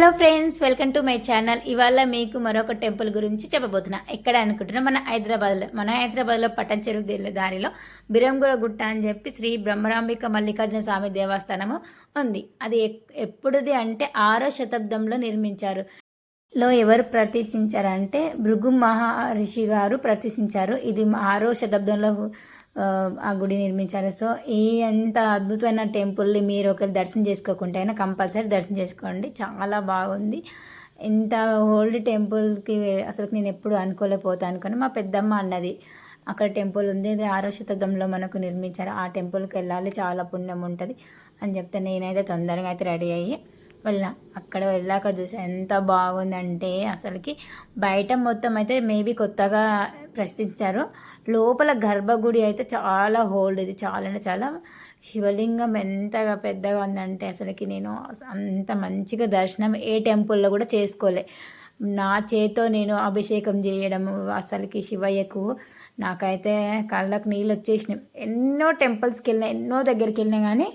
Hello friends welcome to my channel. ఇవాళ మీకు మరొక టెంపుల్ గురించి చెప్పబోతున్నా. ఎక్కడ అనుకుంటున్నా మన హైదరాబాద్లో మన హైదరాబాద్లో పట్టణ చెరువు దారిలో బిరంగుర గుట్ట అని చెప్పి శ్రీ బ్రహ్మరాంబిక మల్లికార్జున స్వామి దేవస్థానము ఉంది. అది ఎక్- ఎప్పుడుది అంటే ఆరో శతాబ్దంలో నిర్మించారు. లో ఎవరు ప్రతిష్ఠించారంటే భృగు మహర్షి గారు ప్రతిష్ఠించారు. ఇది ఆరో శతాబ్దంలో ఆ, గుడి నిర్మించారు. సో ఈ ఎంత అద్భుతమైన టెంపుల్ని మీరు ఒకరు దర్శనం చేసుకోకుంటే అయినా కంపల్సరీ దర్శనం చేసుకోండి. చాలా బాగుంది. ఇంత ఓల్డ్ టెంపుల్కి అసలు నేను ఎప్పుడు అనుకోలేకపోతాను కానీ మా పెద్దమ్మ అన్నది అక్కడ టెంపుల్ ఉంది. ఇది ఆరో శతాబ్దంలో మనకు నిర్మించారు. ఆ టెంపుల్కి వెళ్ళాలి. చాలా పుణ్యం ఉంటుంది. అని చెప్తే నేనైతే తొందరగా అయితే రెడీ అయ్యి వెళ్ళిన. అక్కడ వెళ్ళాక చూసా ఎంత బాగుందంటే అసలుకి బయట మొత్తం అయితే మేబీ కొత్తగా ప్రశ్నించారు. లోపల గర్భగుడి అయితే చాలా హోల్డ్ ఇది. చాలా అంటే చాలా శివలింగం ఎంతగా పెద్దగా ఉందంటే అసలుకి నేను అంత మంచిగా దర్శనం ఏ టెంపుల్లో కూడా చేసుకోలే. నా చేతో నేను అభిషేకం చేయడం అసలుకి శివయ్యకు నాకైతే కళ్ళకు నీళ్ళు వచ్చేసినాయి. ఎన్నో టెంపుల్స్కి వెళ్ళినా ఎన్నో దగ్గరికి వెళ్ళినా కానీ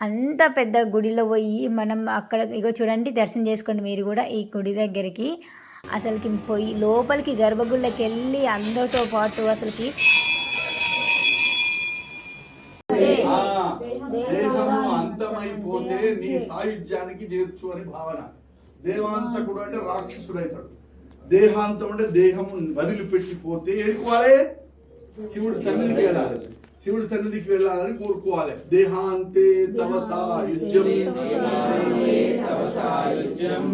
అంత పెద్ద గుడిలో పోయి మనం అక్కడ ఇగో చూడండి దర్శనం చేసుకోండి మీరు కూడా ఈ గుడి దగ్గరికి. అసలుకి పోయి లోపలికి గర్భగుళ్ళకి వెళ్ళి అందరితో పాటు అసలుకి అంతమైపోతే నీ సాయుధ్యానికి చేర్చు అని భావన. దేవాంతకుడు అంటే రాక్షసుడు అవుతాడు దేహాంతం అంటే దేహము వదిలిపెట్టిపోతే ఏడుకోవాలి? శివుడు సన్నిధికి వెళ్ళాలి. శివుడి సన్నిధికి వెళ్ళాలని కోరుకోవాలి. దేహాంతే తవ సాయుధ్యం.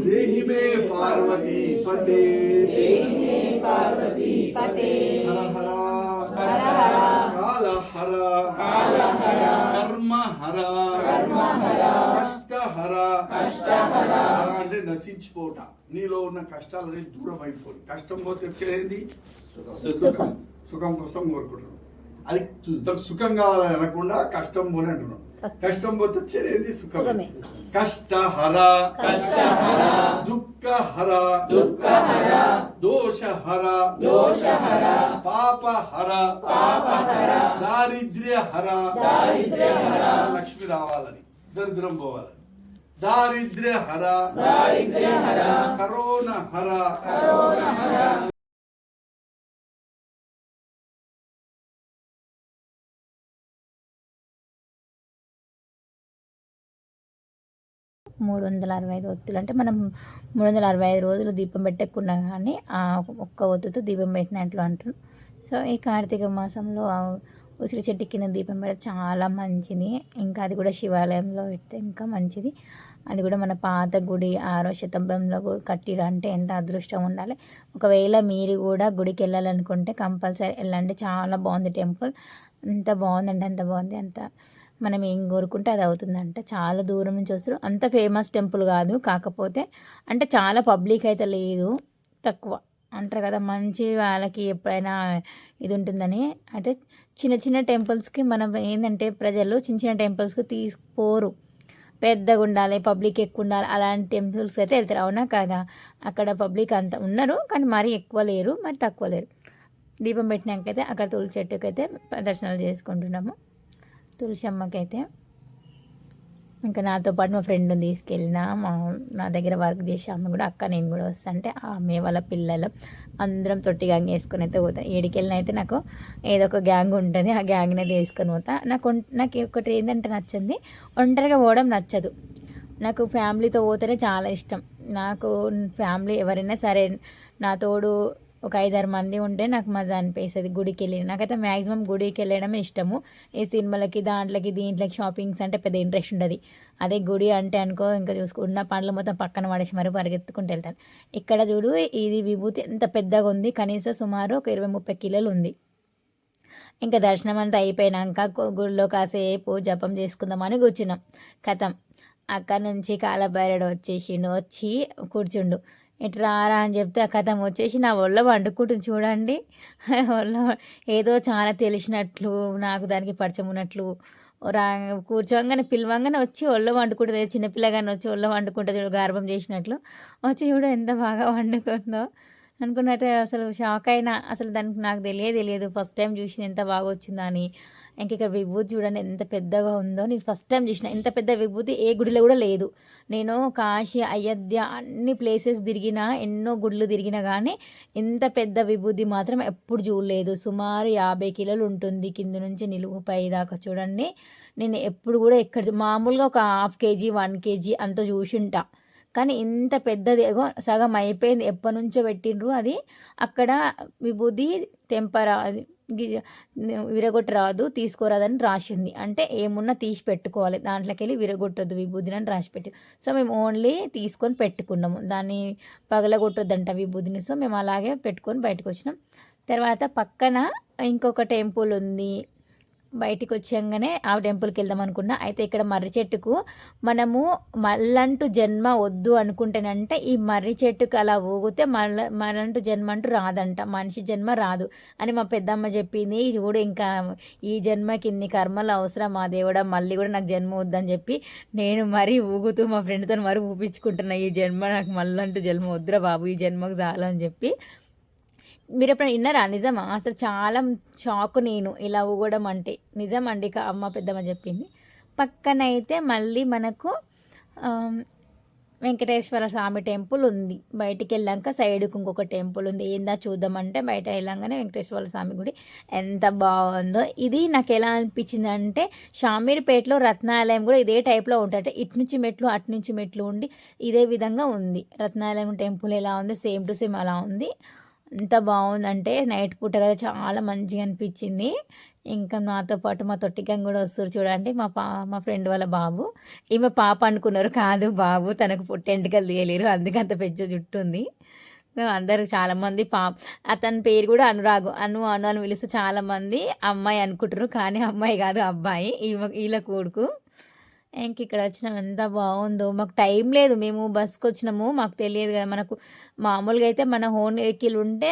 దేహి మే పార్వతీ పతే. హర హర కాల హర కర్మ హర కష్ట హర అంటే నశించిపోట. నీలో ఉన్న కష్టాలని దూరం అయిపోయి కష్టం పోతే వచ్చేది సుఖం. సుఖం కోసం కోరుకుంటున్నాం. అది సుఖం కావాలని అనకుండా కష్టం పోని అంటున్నాం కష్టం. పోతే వచ్చేది సుఖం. కష్టహర. దుఃఖహర. దోషహర. పాపహర. దారిద్ర్యహర. లక్ష్మి రావాలని దరిద్రం పోవాలని. దారిద్ర్యహర. కరోనా హర మూడు వందల అరవై ఐదు ఒత్తులు. అంటే మనం మూడు వందల అరవై ఐదు రోజులు దీపం పెట్టకుండా కానీ ఆ ఒక్క ఒత్తుతో దీపం పెట్టినట్లు అంటారు సో ఈ కార్తీక మాసంలో ఉసిరి చెట్టు కింద దీపం పెడితే చాలా మంచిది. ఇంకా అది కూడా శివాలయంలో పెడితే ఇంకా మంచిది. అది కూడా మన పాత గుడి ఆరో శతాబ్దంలో కూడా కట్టిరు. అంటే ఎంత అదృష్టం ఉండాలి. ఒకవేళ మీరు కూడా గుడికి వెళ్ళాలనుకుంటే కంపల్సరీ వెళ్ళండి. చాలా బాగుంది టెంపుల్. ఎంత బాగుందంటే అంత బాగుంది. అంత మనం ఏం కోరుకుంటే అది అవుతుందంట. చాలా దూరం నుంచి వస్తారు. అంత ఫేమస్ టెంపుల్ కాదు. కాకపోతే అంటే చాలా పబ్లిక్ అయితే లేదు. తక్కువ. అంటారు కదా మంచి వాళ్ళకి ఎప్పుడైనా ఇది ఉంటుందని. అయితే చిన్న చిన్న టెంపుల్స్కి మనం ఏంటంటే ప్రజలు చిన్న చిన్న టెంపుల్స్కి తీసుకోరు పెద్దగా ఉండాలి పబ్లిక్ ఎక్కువ ఉండాలి. అలాంటి టెంపుల్స్ అయితే వెళ్తారు. అవునా కదా? అక్కడ పబ్లిక్ అంత ఉన్నారు కానీ మరీ ఎక్కువ లేరు. మరి తక్కువ లేరు. దీపం పెట్టినాకైతే అక్కడ తులసి చెట్టుకైతే దర్శనాలు చేసుకుంటున్నాము. తులసి అమ్మకైతే ఇంకా నాతో పాటు మా ఫ్రెండ్ని తీసుకెళ్ళిన మా నా దగ్గర వర్క్ చేసే ఆమె కూడా అక్క నేను కూడా వస్తా అంటే ఆమె వాళ్ళ పిల్లలు అందరం తొట్టి గ్యాంగ్ వేసుకొని అయితే పోతా. ఏడికెళ్ళిన అయితే నాకు ఏదో ఒక గ్యాంగ్ ఉంటుంది ఆ గ్యాంగ్ని అయితే వేసుకొని పోతా. నాకు నాకు ఒకటి ఏంటంటే నచ్చింది ఒంటరిగా పోవడం నచ్చదు. నాకు ఫ్యామిలీతో పోతేనే చాలా ఇష్టం. నాకు ఫ్యామిలీ ఎవరైనా సరే నా తోడు ఒక ఐదారు మంది ఉంటే నాకు మజా అనిపిస్తుంది గుడికి వెళ్ళి నాకైతే మ్యాక్సిమం గుడికి వెళ్ళడం ఇష్టము. ఈ సినిమాలకి దాంట్లోకి దీంట్లోకి షాపింగ్స్ అంటే పెద్ద ఇంట్రెస్ట్ ఉండదు. అదే గుడి అంటే అనుకో ఇంకా చూసుకున్న పనులు మొత్తం పక్కన పడేసి మరి పరిగెత్తుకుంటూ వెళ్తాను. ఇక్కడ చూడు ఇది విభూతి ఎంత పెద్దగా ఉంది. కనీసం సుమారు ఒక ఇరవై ముప్పై కిలోలు ఉంది. ఇంకా దర్శనం అంతా అయిపోయినాక గుడిలో కాసేపు జపం చేసుకుందామని కూర్చున్నాం. కథం. అక్కడ నుంచి కాలభైరుడు వచ్చేసిండు వచ్చి కూర్చుండు. ఇటు రారా అని చెప్తే ఆ కథం వచ్చేసి నా ఒళ్ళ వండుకుంటుంది చూడండి. ఒళ్ళ ఏదో చాలా తెలిసినట్లు నాకు దానికి పరిచయం ఉన్నట్లు రా కూర్చోగానే పిలవంగానే వచ్చి ఒళ్ళ వండుకుంటుంది చిన్నపిల్లగానే వచ్చి ఒళ్ళ వండుకుంటుంది చూడు గర్భం చేసినట్లు. వచ్చి చూడు ఎంత బాగా వండుకుందో అనుకున్న అయితే అసలు షాక్ అయినా అసలు దానికి నాకు తెలియదు తెలియదు ఫస్ట్ టైం చూసి ఎంత బాగా వచ్చిందని. ఇంక ఇక్కడ విభూతి చూడండి ఎంత పెద్దగా ఉందో. నేను ఫస్ట్ టైం చూసిన ఇంత పెద్ద విభూతి ఏ గుడిలో కూడా లేదు. నేను కాశీ అయోధ్య అన్ని ప్లేసెస్ తిరిగినా ఎన్నో గుళ్ళు తిరిగినా కానీ ఇంత పెద్ద విభూతి మాత్రం ఎప్పుడు చూడలేదు. సుమారు యాభై కిలోలు ఉంటుంది కింద నుంచి నిలువు పై దాకా చూడండి. నేను ఎప్పుడు కూడా ఎక్కడ మామూలుగా ఒక హాఫ్ కేజీ వన్ కేజీ అంత చూసింటా. కానీ ఇంత పెద్దది ఏగో సగం అయిపోయింది. ఎప్పటి నుంచో పెట్టిండ్రు అది. అక్కడ విభూది తెంపరా అది విరగొట్ట రాదు తీసుకోరాదని రాసింది. అంటే ఏమున్నా తీసి పెట్టుకోవాలి. దాంట్లోకి వెళ్ళి విరగొట్టొద్దు విభూదిని అని రాసి పెట్టి. సో మేము ఓన్లీ తీసుకొని పెట్టుకున్నాము. దాన్ని పగలగొట్టొద్దంట విభూదిని సో మేము అలాగే పెట్టుకొని బయటకు వచ్చినాం తర్వాత పక్కన ఇంకొక టెంపుల్ ఉంది. బయటికి వచ్చాగానే ఆ టెంపుల్కి వెళ్దాం అనుకున్నా అయితే ఇక్కడ మర్రి చెట్టుకు మనము మళ్ళంటూ జన్మ వద్దు అనుకుంటేనంటే ఈ మర్రి చెట్టుకు అలా ఊగితే మళ్ళ మళ్ళంటూ జన్మ అంటూ రాదంట. మనిషి జన్మ రాదు అని మా పెద్దమ్మ చెప్పింది. చూడు కూడా ఇంకా ఈ జన్మకి ఇన్ని కర్మలు అవసరం మా దేవుడా మళ్ళీ కూడా నాకు జన్మ వద్దని చెప్పి నేను మరీ ఊగుతూ మా ఫ్రెండ్తో మరీ ఊపించుకుంటున్నా. ఈ జన్మ నాకు మళ్ళంటూ జన్మ వద్దురా బాబు ఈ జన్మకు చాలు అని చెప్పి మీరు ఎప్పుడైనా విన్నారా? నిజమా? అసలు చాలా షాక్ నేను. ఇలా ఊగడం అంటే. నిజం అండి కా- అమ్మ పెద్దమ్మ చెప్పింది. పక్కన అయితే మళ్ళీ మనకు వెంకటేశ్వర స్వామి టెంపుల్ ఉంది. బయటికి వెళ్ళాక సైడ్కి ఇంకొక టెంపుల్ ఉంది. ఏందా చూద్దామంటే బయట వెళ్ళంగానే వెంకటేశ్వర స్వామి గుడి ఎంత బాగుందో ఇది నాకు ఎలా అనిపించింది అంటే షామీర్పేటలో రత్నాలయం కూడా ఇదే టైప్లో ఉంటుంది ఇటు నుంచి మెట్లు అటు నుంచి మెట్లు ఉండి ఇదే విధంగా ఉంది. రత్నాలయం టెంపుల్ ఎలా ఉంది? సేమ్ టు సేమ్ అలా ఉంది. ఎంత బాగుందంటే నైట్ పూట కదా చాలా మంచిగా అనిపించింది. ఇంకా నాతో పాటు మా తొట్టికం కూడా వస్తారు చూడండి మా పా మా ఫ్రెండ్ వాళ్ళ బాబు. ఈమె పాప అనుకున్నారు కాదు బాబు తనకు పుట్టెంటికలు తీయలేరు అందుకే అంత పెద్ద జుట్టు ఉంది. అందరూ చాలామంది పా అతని పేరు కూడా అనురాగు అను అను అని పిలిస్తే చాలామంది అమ్మాయి అనుకుంటారు కానీ అమ్మాయి కాదు అబ్బాయి ఈమె వీళ్ళ కొడుకు. ఇంక ఇక్కడ వచ్చినాం ఎంత బాగుందో మాకు టైం లేదు. మేము బస్కి వచ్చినాము మాకు తెలియదు కదా మనకు. మామూలుగా అయితే మన హోన్ వెహికల్ ఉంటే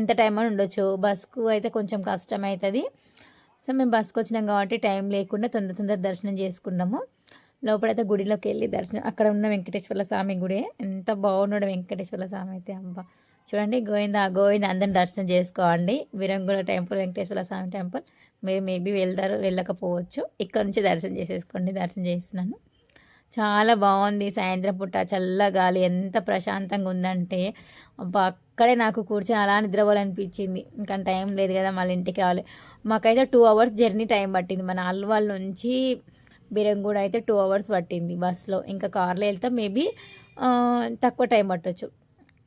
ఎంత టైం అని ఉండొచ్చు. బస్కు అయితే కొంచెం కష్టం అవుతుంది సో మేము బస్కి వచ్చినాం కాబట్టి టైం లేకుండా తొందర తొందర దర్శనం చేసుకున్నాము లోపలైతే గుడిలోకి వెళ్ళి దర్శనం. అక్కడ ఉన్న వెంకటేశ్వర స్వామి గుడి. ఎంత బాగున్నాడు వెంకటేశ్వర స్వామి అయితే అబ్బా. చూడండి గోవింద గోవింద అందరిని దర్శనం చేసుకోండి. విరంగుల టెంపుల్ వెంకటేశ్వర స్వామి టెంపుల్. మీరు మేబీ వెళ్తారు వెళ్ళకపోవచ్చు. ఇక్కడ నుంచి దర్శనం చేసేసుకోండి దర్శనం చేస్తున్నాను. చాలా బాగుంది సాయంత్రం పూట చల్ల గాలి ఎంత ప్రశాంతంగా ఉందంటే. అక్కడే నాకు కూర్చొని అలా నిద్రపోవాలనిపించింది. ఇంకా టైం లేదు కదా మళ్ళీ ఇంటికి రావాలి. మాకైతే టూ అవర్స్ జర్నీ టైం పట్టింది. మన అల్వాల్ నుంచి బిరంగూడ అయితే టూ అవర్స్ పట్టింది బస్సులో. ఇంకా కార్లో వెళ్తే మేబీ తక్కువ టైం పట్టొచ్చు.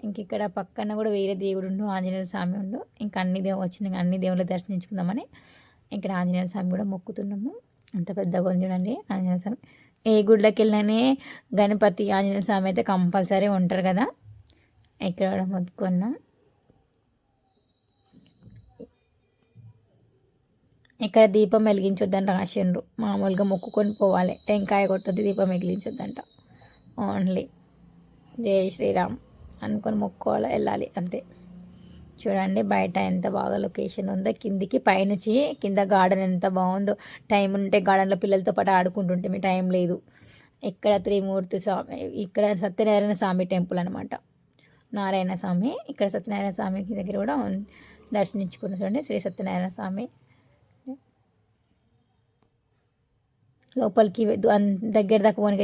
ఇంక ఇక్కడ పక్కన కూడా వేరే దేవుడు ఉండు ఆంజనేయ స్వామి ఉండు. ఇంకా అన్ని దేవు వచ్చిన అన్ని దేవుళ్ళు దర్శించుకుందామని ఇక్కడ ఆంజనేయ స్వామి కూడా మొక్కుతున్నాము. అంత పెద్దగా ఉంది చూడండి ఆంజనేయ స్వామి. ఏ గుడిలోకి వెళ్ళినానే గణపతి ఆంజనేయ స్వామి అయితే కంపల్సరీ ఉంటారు కదా. ఇక్కడ కూడా మొక్కుకున్నాం. ఇక్కడ దీపం వెలిగించొద్దని రాసిండ్రు. మామూలుగా మొక్కుకొని పోవాలి. టెంకాయ కొట్టొద్దు దీపం వెలిగించొద్దంట. ఓన్లీ జై శ్రీరామ్. అనుకొని మొక్కోవాలి వెళ్ళాలి. అంతే. చూడండి బయట ఎంత బాగా లొకేషన్ ఉందో. కిందికి పైనుంచి కింద గార్డెన్ ఎంత బాగుందో. టైం ఉంటే గార్డెన్లో పిల్లలతో పాటు ఆడుకుంటుంటే మీ టైం లేదు. ఇక్కడ త్రిమూర్తి స్వామి ఇక్కడ సత్యనారాయణ స్వామి టెంపుల్ అనమాట నారాయణ స్వామి ఇక్కడ సత్యనారాయణ స్వామి దగ్గర కూడా దర్శనించుకున్న చూడండి శ్రీ సత్యనారాయణ స్వామి. లోపలికి దగ్గర దాకా పోనీకి